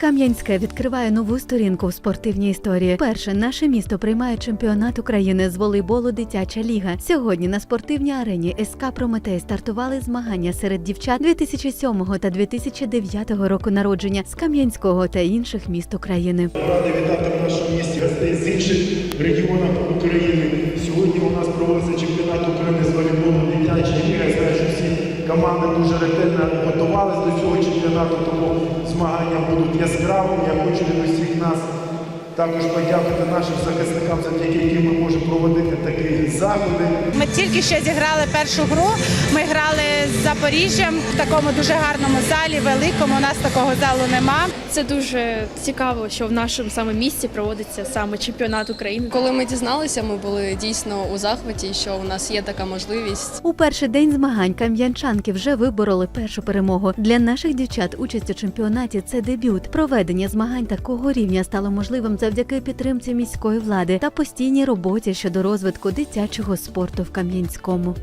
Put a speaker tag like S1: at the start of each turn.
S1: Кам'янське відкриває нову сторінку в спортивній історії. Перше наше місто приймає чемпіонат України з волейболу Дитяча ліга. Сьогодні на спортивній арені СК Прометей стартували змагання серед дівчат 2007 та 2009 року народження з Кам'янського та інших міст України.
S2: Радий вітати в нашому місті гостей з інших регіонів України. Сьогодні у нас проводиться чемпіонат України з волейболу дитячої ліги. Я знаю, що всі команди дуже ретельно готувалися до цього чемпіонату, тому змагання будуть яскравими. Я хочу від усіх нас також подякувати нашим захисникам, завдяки яким ми можемо проводити такі заходи.
S3: Ми тільки що зіграли першу гру. Ми грали з Запоріжжям в такому дуже гарному залі, великому. У нас такого залу нема.
S4: Це дуже цікаво, що в нашому саме місті проводиться саме чемпіонат України.
S5: Коли ми дізналися, ми були дійсно у захваті, що у нас є така можливість.
S1: У перший день змагань кам'янчанки вже вибороли першу перемогу. Для наших дівчат участь у чемпіонаті це дебют. Проведення змагань такого рівня стало можливим завдяки підтримці міської влади та постійній роботі щодо розвитку дитячого спорту в Кам'янському.